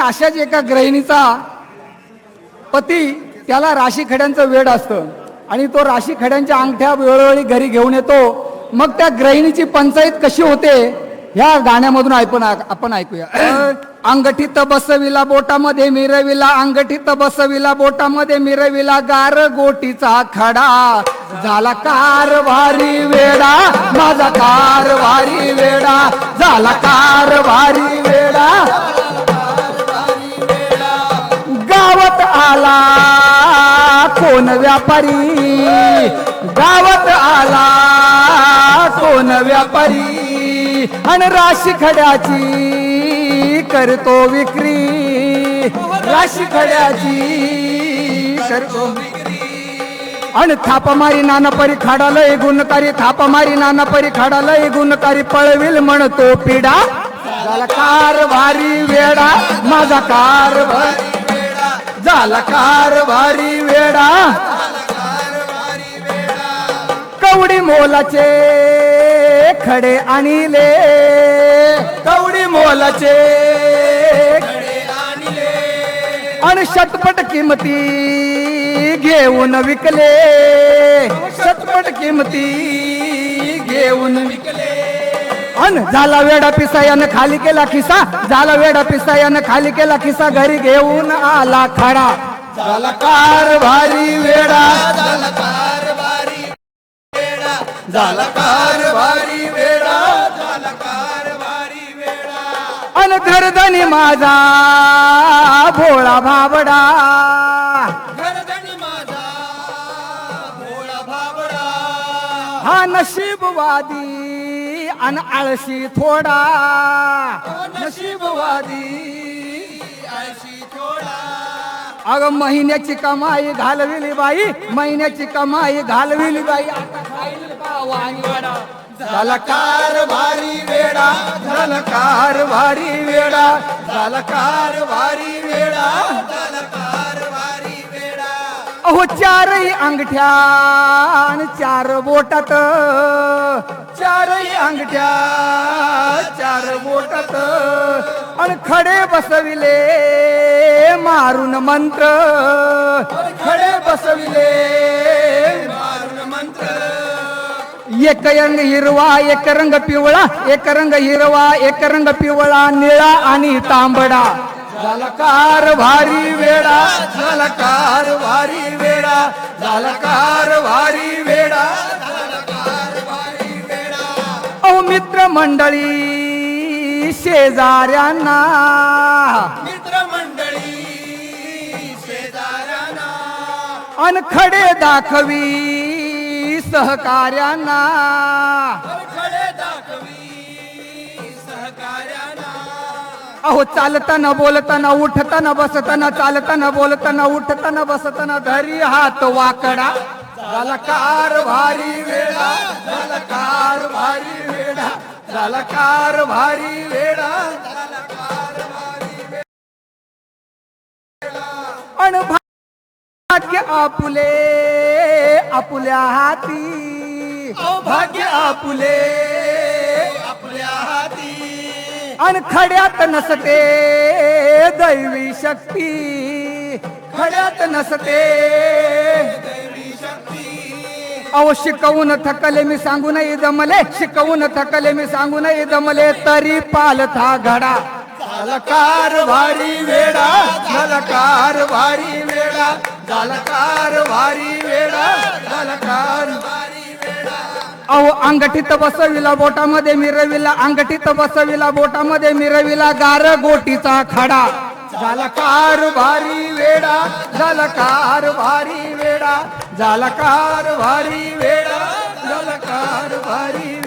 अशाच एका गृहिणीचा पती त्याला राशी खड्यांचं वेड असतं. आणि तो राशी खड्यांच्या अंगठ्या वेळोवेळी घरी घेऊन येतो. मग त्या गृहिणीची पंचायत कशी होते ह्या गाण्यामधून ऐकून आपण ऐकूया. अंगठीत बसविला बोटामध्ये मिरविला अंगठीत बसविला बोटामध्ये मिरविला गार गोटीचा खडा. झाला कारभारी वेडा माझा कारभारी वेडा. झाला कारभारी वेडा. आला कोण व्यापारी? गावात आला कोण व्यापारी? आणि राशी खड्याची करतो विक्री. राशी खड्याची करतो आणि थापमारी नानापरी खाडालय गुणकारी थापमारी नानापरी खाडालय गुणकारी पळविल म्हणतो पिढा. झाला कारभारी वेडा माझा कारभारी झाला कारभारी वेडा. कवडी मोलाचे खडे आणले. कवडी मोलाचे आणि शतपट किमती घेऊन विकले. शतपट किमती घेऊन विकले. अन झाला वेडा पिसा यानं खाली केला खिसा. झाला वेडा पिसा यानं खाली केला खिसा. घरी घेऊन आला खडा. झाला कारभारी वेडा. झाला कारभारी वेडा. झाला कारभारी वेडा. झाला कारभारी वेडा. अन घरधनी माझा भोळा भाबडा. हा नशीबवादी अन आळशी थोडा नशीबवादी. आळशी थोडा अग महिन्याची कमाई घालविली बाई महिन्याची कमाई घालविली बाई. आता खाईल पाव आणि वडा. झाला वेडा झाला कारभारी वेडा झाला कारभारी वेडा झाला कारभारी वेडा. अहो चारही अंगठ्या चार बोटात चारही अंगठ्या चार बोटात. आणि खडे बसविले मारून मंत्र. खडे बसविले मारून मंत्र. एक रंग हिरवा एक रंग पिवळा एक रंग हिरवा एक रंग पिवळा निळा आणि तांबडा. झाला कार भारी. वेडा झाला भारी वेडा झाला भारी वेडा. अहो मित्र मंडळी शेजाऱ्यांना. मित्र मंडळी शेजाऱ्यांना. अन खडे दाखवी सहकार्यांना खडे दाखवी सहकार्यांना अहो चालताना बोलताना उठताना बसताना चालताना बोलताना उठताना बसताना धरी हात वाकडा. झाला कार भारी वेडा झाला कार भारी वेडा झाला कार भारी वेडा अण भाग्य आपुले आपुल्या हाती. भाग्य आपुले. आणि खड्यात नसते दैवी शक्ती. खड्यात नसते अहो शिकवून थकले मी सांगू नाही दमले. शिकवून थकले मी सांगू नाही दमले. तरी पालथा घडा. झालकार भारी वेडा. झाला भारी वेडा. झालकार भारी वेडा. झाला भारी अहो अंगठीत बसविला बोटामध्ये मिरविला अंगठीत बसविला बोटामध्ये मिरविला गार गोटीचा खडा. झाला कार भारी वेडा झाला कार भारी वेडा झाला कार भारी वेडा झाला कार भारी